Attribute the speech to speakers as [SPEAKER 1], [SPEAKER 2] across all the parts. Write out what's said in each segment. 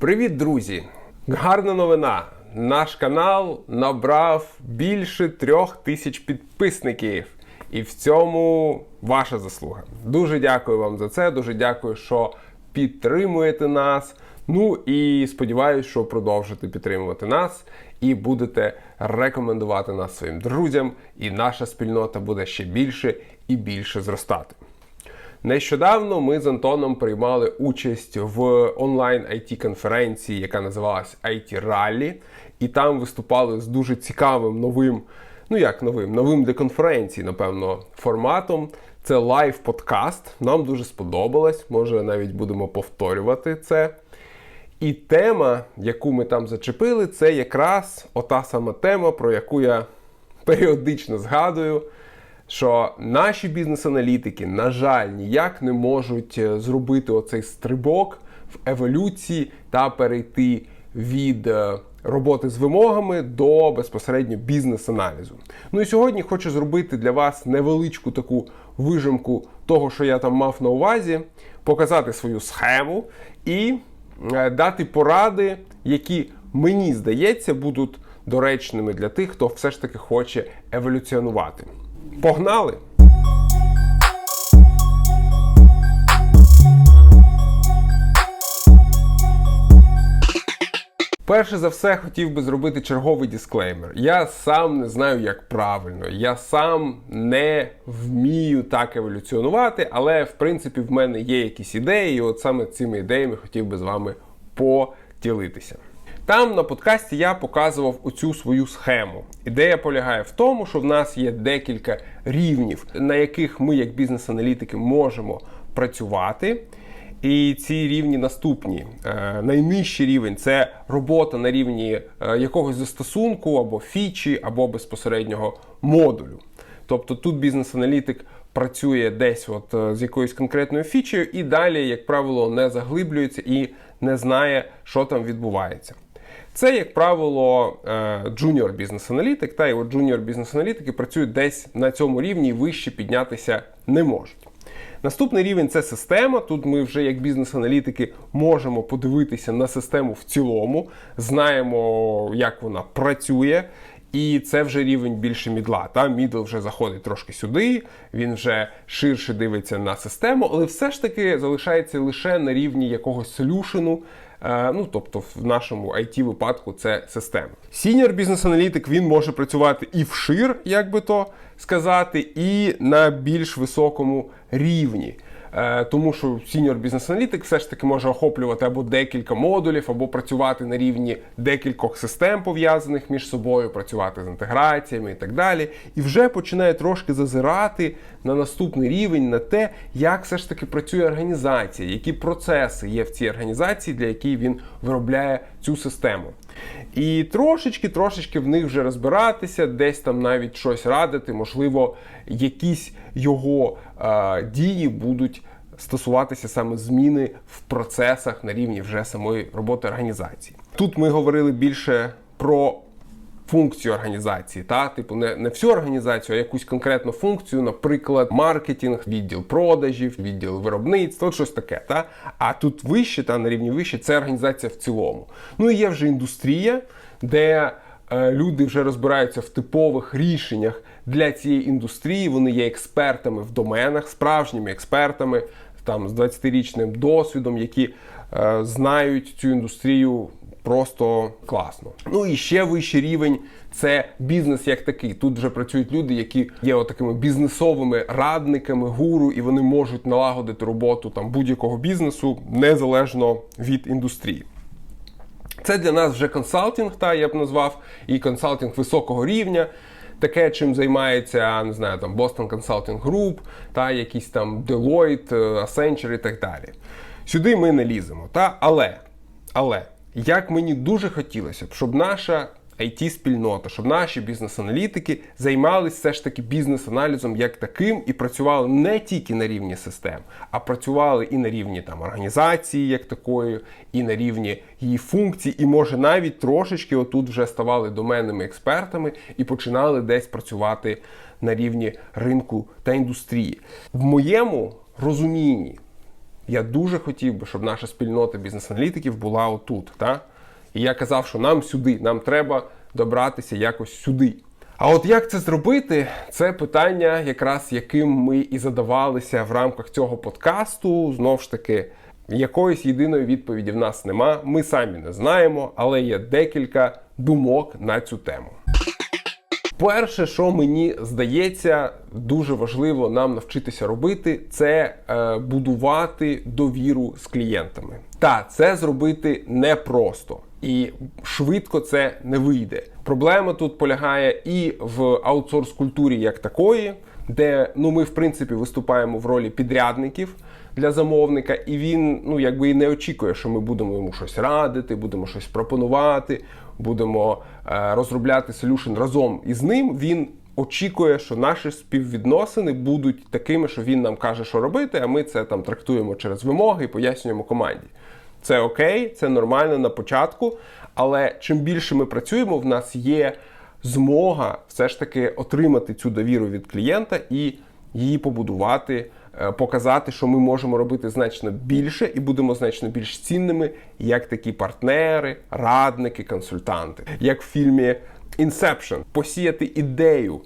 [SPEAKER 1] Привіт, друзі! Гарна новина! Наш канал набрав більше трьох тисяч підписників. І в цьому ваша заслуга. Дуже дякую вам за це. Дуже дякую, що підтримуєте нас. Ну і сподіваюся, що продовжите підтримувати нас і будете рекомендувати нас своїм друзям, і наша спільнота буде ще більше і більше зростати. Нещодавно ми з Антоном приймали участь в онлайн it конференції, яка називалась IT Rally, і там виступали з дуже цікавим новим, ну як новим, новим для конференції, напевно, форматом. Це лайв подкаст. Нам дуже сподобалось. Може, навіть будемо повторювати це. І тема, яку ми там зачепили, це якраз ота сама тема, про яку я періодично згадую що наші бізнес-аналітики, на жаль, ніяк не можуть е, зробити оцей стрибок в еволюції та перейти від е, роботи з вимогами до безпосередньо бізнес-аналізу. Ну і сьогодні хочу зробити для вас невеличку таку вижимку того, що я там мав на увазі, показати свою схему і е, дати поради, які мені здається будуть доречними для тих, хто все ж таки хоче еволюціонувати. Погнали! Перше за все хотів би зробити черговий дисклеймер. Я сам не знаю, як правильно. Я сам не вмію так еволюціонувати, але в принципі в мене є якісь ідеї, і от саме цими ідеями хотів би з вами поділитися. Там на подкасті я показував оцю свою схему. Ідея полягає в тому, що в нас є декілька рівнів, на яких ми, як бізнес-аналітики, можемо працювати. І ці рівні наступні. Е, найнижчий рівень це робота на рівні е, якогось застосунку або фічі, або безпосереднього модулю. Тобто тут бізнес-аналітик працює десь от е, з якоюсь конкретною фічею, і далі, як правило, не заглиблюється і не знає, що там відбувається. Це, як правило, джуніор бізнес-аналітик, та от джуніор бізнес-аналітики працюють десь на цьому рівні і вище піднятися не можуть. Наступний рівень це система. Тут ми вже як бізнес-аналітики можемо подивитися на систему в цілому, знаємо, як вона працює. І це вже рівень більше мідла. Та мідл вже заходить трошки сюди, він вже ширше дивиться на систему, але все ж таки залишається лише на рівні якогось солюшену, Е, ну тобто в нашому it випадку це система. Сіньор бізнес-аналітик він може працювати і вшир, як би то сказати, і на більш високому рівні. Е, тому що сіньор бізнес-аналітик все ж таки може охоплювати або декілька модулів, або працювати на рівні декількох систем пов'язаних між собою, працювати з інтеграціями і так далі. І вже починає трошки зазирати на наступний рівень, на те, як все ж таки працює організація, які процеси є в цій організації, для якої він виробляє цю систему. І трошечки-трошечки в них вже розбиратися, десь там навіть щось радити, можливо, якісь його е, дії будуть стосуватися саме зміни в процесах на рівні вже самої роботи організації. Тут ми говорили більше про функцію організації, та типу не не всю організацію, а якусь конкретну функцію, наприклад, маркетинг, відділ продажів, відділ виробництва, щось таке. Та? А тут вище, та на рівні вище, це організація в цілому. Ну і є вже індустрія, де е, люди вже розбираються в типових рішеннях для цієї індустрії. Вони є експертами в доменах, справжніми експертами, там з 20-річним досвідом, які е, знають цю індустрію просто класно. Ну і ще вищий рівень це бізнес як такий. Тут вже працюють люди, які є такими бізнесовими радниками, гуру, і вони можуть налагодити роботу там будь-якого бізнесу незалежно від індустрії. Це для нас вже консалтинг, та я б назвав, і консалтинг високого рівня. Таке, чим займається, не знаю, там Boston Consulting Group, та якісь там Deloitte, Accenture і так далі. Сюди ми не ліземо. Та? Але, але як мені дуже хотілося б, щоб наша it спільнота щоб наші бізнес-аналітики займалися все ж таки бізнес-аналізом як таким і працювали не тільки на рівні систем, а працювали і на рівні там організації, як такої, і на рівні її функцій, і може навіть трошечки отут вже ставали доменними експертами і починали десь працювати на рівні ринку та індустрії. В моєму розумінні Я дуже хотів би, щоб наша спільнота бізнес-аналітиків була отут. Та? І я казав, що нам сюди, нам треба добратися якось сюди. А от як це зробити, це питання, якраз яким ми і задавалися в рамках цього подкасту. Знов ж таки, якоїсь єдиної відповіді в нас нема. Ми самі не знаємо, але є декілька думок на цю тему. Перше, що мені здається, дуже важливо нам навчитися робити, це е, будувати довіру з клієнтами. Та це зробити непросто і швидко це не вийде. Проблема тут полягає і в аутсорс культурі як такої, де ну ми в принципі виступаємо в ролі підрядників для замовника, і він ну якби і не очікує, що ми будемо йому щось радити, будемо щось пропонувати, будемо е, розробляти солюшн разом із ним. Він очікує, що наші співвідносини будуть такими, що він нам каже, що робити, а ми це там трактуємо через вимоги і пояснюємо команді. Це окей, це нормально на початку, але чим більше ми працюємо, в нас є змога все ж таки отримати цю довіру від клієнта і її побудувати, показати, що ми можемо робити значно більше і будемо значно більш цінними, як такі партнери, радники, консультанти, як в фільмі Inception, посіяти ідею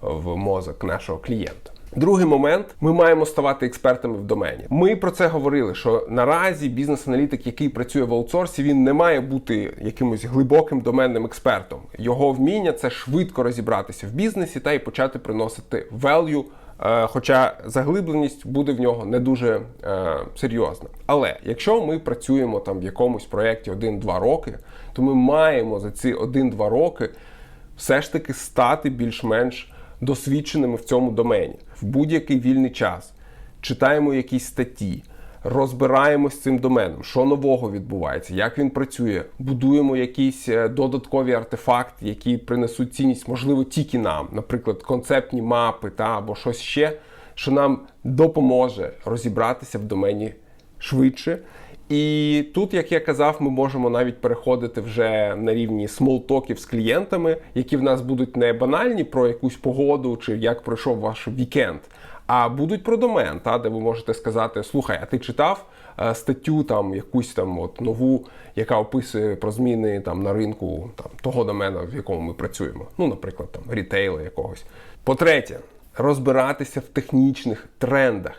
[SPEAKER 1] в мозок нашого клієнта. Другий момент ми маємо ставати експертами в домені. Ми про це говорили. Що наразі бізнес-аналітик, який працює в аутсорсі, він не має бути якимось глибоким доменним експертом. Його вміння це швидко розібратися в бізнесі та й почати приносити value, е, Хоча заглибленість буде в нього не дуже е, серйозна. Але якщо ми працюємо там в якомусь проєкті 1-2 роки, то ми маємо за ці 1-2 роки все ж таки стати більш-менш досвідченими в цьому домені в будь-який вільний час. Читаємо якісь статті, розбираємось з цим доменом, що нового відбувається, як він працює, будуємо якісь е, додаткові артефакти, які принесуть цінність, можливо, тільки нам, наприклад, концептні мапи та або щось ще, що нам допоможе розібратися в домені швидше. І тут, як я казав, ми можемо навіть переходити вже на рівні смолтоків з клієнтами, які в нас будуть не банальні про якусь погоду чи як пройшов ваш вікенд, а будуть про домен, та де ви можете сказати: Слухай, а ти читав е, статтю там якусь там от нову, яка описує про зміни там на ринку там того домена, в якому ми працюємо. Ну, наприклад, там рітейла якогось. По-третє, розбиратися в технічних трендах.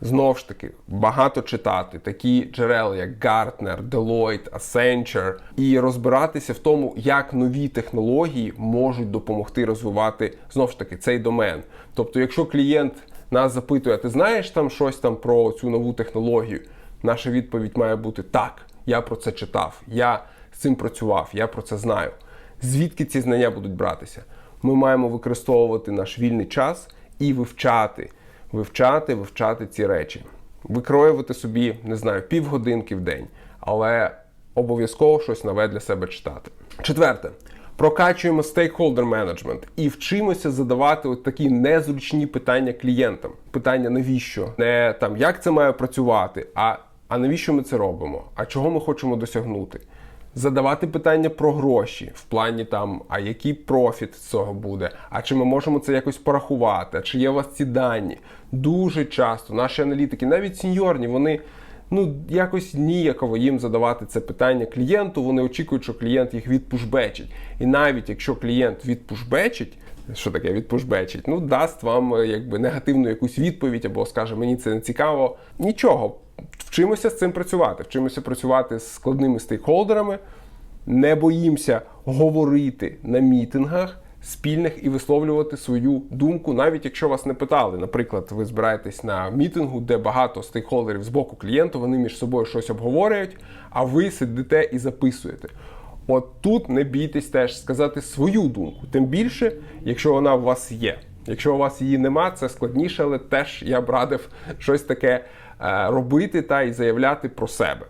[SPEAKER 1] Знову ж таки, багато читати, такі джерела, як Gartner, Deloitte, Accenture, і розбиратися в тому, як нові технології можуть допомогти розвивати знову ж таки цей домен. Тобто, якщо клієнт нас запитує, ти знаєш там щось там про цю нову технологію, наша відповідь має бути так, я про це читав, я з цим працював, я про це знаю. Звідки ці знання будуть братися? Ми маємо використовувати наш вільний час і вивчати вивчати, вивчати ці речі, викроювати собі, не знаю, півгодинки в день, але обов'язково щось нове для себе читати. Четверте. Прокачуємо стейкхолдер менеджмент і вчимося задавати от такі незручні питання клієнтам. Питання навіщо? Не там як це має працювати, а, а навіщо ми це робимо? А чого ми хочемо досягнути? задавати питання про гроші в плані там, а який профіт з цього буде, а чи ми можемо це якось порахувати, а чи є у вас ці дані. Дуже часто наші аналітики, навіть сеньорні, вони ну якось ніяково їм задавати це питання клієнту. Вони очікують, що клієнт їх відпушбечить. І навіть якщо клієнт відпушбечить, що таке відпушбечить, ну дасть вам е, якби негативну якусь відповідь або скаже, мені це не цікаво. Нічого. Вчимося з цим працювати, вчимося працювати з складними стейкхолдерами, не боїмося говорити на мітингах спільних і висловлювати свою думку, навіть якщо вас не питали. Наприклад, ви збираєтесь на мітингу, де багато стейкхолдерів з боку клієнту, вони між собою щось обговорюють, а ви сидите і записуєте. От тут не бійтесь теж сказати свою думку, тим більше, якщо вона у вас є. Якщо у вас її нема, це складніше, але теж я б радив щось таке е, робити та й заявляти про себе.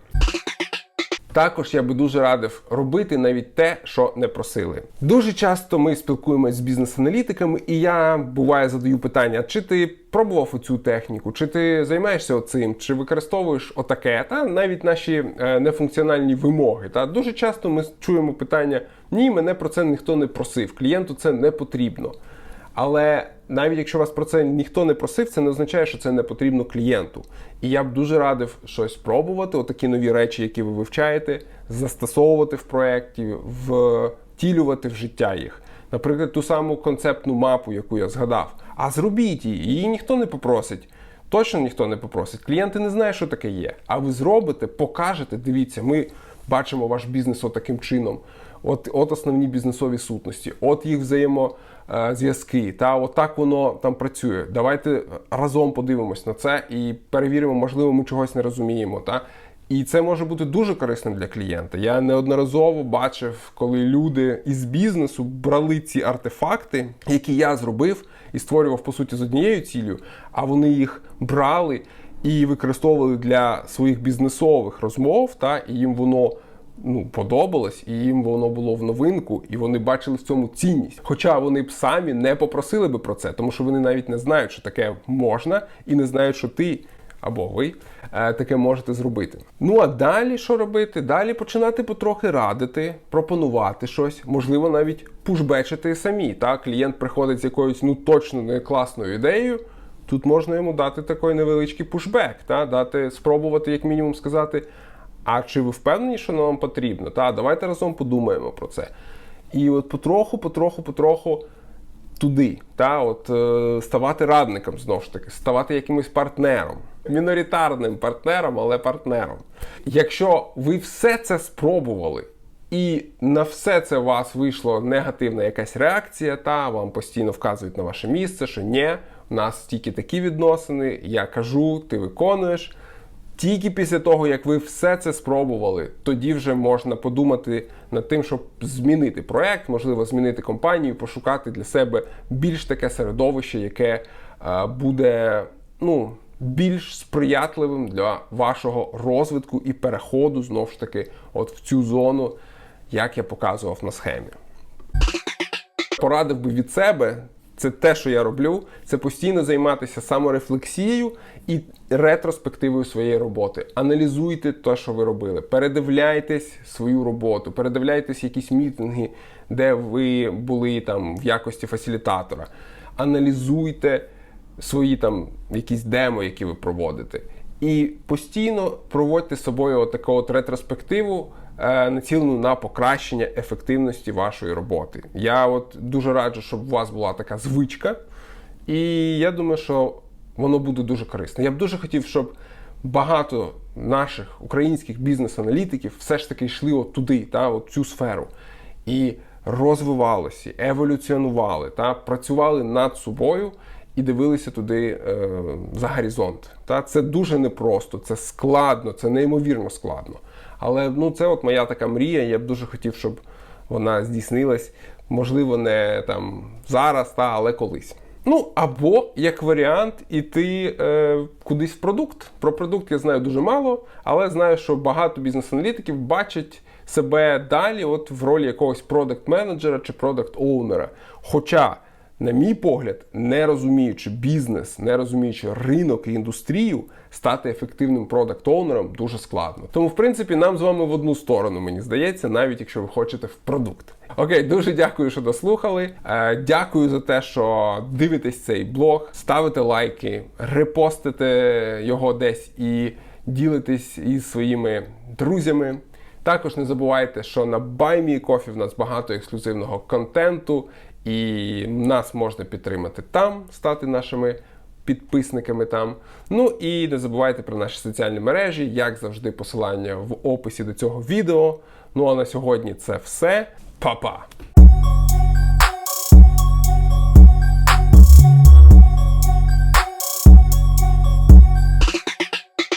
[SPEAKER 1] Також я би дуже радив робити навіть те, що не просили. Дуже часто ми спілкуємося з бізнес-аналітиками, і я буває задаю питання: чи ти пробував оцю техніку, чи ти займаєшся оцим, чи використовуєш отаке, та навіть наші е, нефункціональні вимоги. Та дуже часто ми чуємо питання: ні, мене про це ніхто не просив, клієнту це не потрібно. Але навіть якщо вас про це ніхто не просив, це не означає, що це не потрібно клієнту. І я б дуже радив щось пробувати, отакі нові речі, які ви вивчаєте, застосовувати в проєкті, втілювати в життя їх. Наприклад, ту саму концептну мапу, яку я згадав. А зробіть її, її ніхто не попросить. Точно ніхто не попросить. Клієнти не знають, що таке є. А ви зробите, покажете, дивіться, ми бачимо ваш бізнес отаким чином. От, от основні бізнесові сутності, от їх взаємозв'язки. Та от так воно там працює. Давайте разом подивимось на це і перевіримо, можливо, ми чогось не розуміємо. Та? І це може бути дуже корисним для клієнта. Я неодноразово бачив, коли люди із бізнесу брали ці артефакти, які я зробив, і створював по суті з однією цілею, а вони їх брали і використовували для своїх бізнесових розмов, та і їм воно. Ну, подобалось, і їм воно було в новинку, і вони бачили в цьому цінність. Хоча вони б самі не попросили би про це, тому що вони навіть не знають, що таке можна, і не знають, що ти або ви е, таке можете зробити. Ну а далі що робити? Далі починати потрохи радити, пропонувати щось, можливо, навіть пушбечити самі. Так, клієнт приходить з якоюсь ну точно не класною ідеєю. Тут можна йому дати такий невеличкий пушбек, та дати спробувати, як мінімум, сказати. А чи ви впевнені, що нам потрібно? Та давайте разом подумаємо про це. І от потроху, потроху, потроху туди, та от е, ставати радником знову ж таки, ставати якимось партнером, міноритарним партнером, але партнером. Якщо ви все це спробували. І на все це у вас вийшла негативна якась реакція, та вам постійно вказують на ваше місце, що ні, у нас тільки такі відносини, я кажу, ти виконуєш. Тільки після того, як ви все це спробували, тоді вже можна подумати над тим, щоб змінити проект, можливо, змінити компанію, пошукати для себе більш таке середовище, яке е, буде ну, більш сприятливим для вашого розвитку і переходу знову ж таки, от в цю зону, як я показував на схемі. Порадив би від себе. Це те, що я роблю, це постійно займатися саморефлексією і ретроспективою своєї роботи. Аналізуйте те, що ви робили, передивляйтесь свою роботу, передивляйтесь якісь мітинги, де ви були там в якості фасилітатора. Аналізуйте свої там якісь демо, які ви проводите. І постійно проводьте з собою таку от ретроспективу, націлену на покращення ефективності вашої роботи. Я от дуже раджу, щоб у вас була така звичка, і я думаю, що воно буде дуже корисно. Я б дуже хотів, щоб багато наших українських бізнес-аналітиків все ж таки йшли от туди, та, от цю сферу. І розвивалися, еволюціонували, та, працювали над собою і дивилися туди е, за горизонт. Та? Це дуже непросто, це складно, це неймовірно складно. Але ну, це от моя така мрія. Я б дуже хотів, щоб вона здійснилась. Можливо, не там зараз, та, але колись. Ну, або як варіант, іти е, кудись в продукт. Про продукт я знаю дуже мало, але знаю, що багато бізнес-аналітиків бачать себе далі, от в ролі якогось продакт-менеджера чи продакт-оунера. Хоча на мій погляд, не розуміючи бізнес, не розуміючи ринок і індустрію, стати ефективним продакт-оунером дуже складно. Тому, в принципі, нам з вами в одну сторону, мені здається, навіть якщо ви хочете в продукт. Окей, дуже дякую, що дослухали. Е, дякую за те, що дивитесь цей блог, ставите лайки, репостите його десь і ділитесь із своїми друзями. Також не забувайте, що на BuyMeCoffee в нас багато ексклюзивного контенту. І нас можна підтримати там, стати нашими підписниками там. Ну і не забувайте про наші соціальні мережі, як завжди, посилання в описі до цього відео. Ну а на сьогодні це все. Па-па!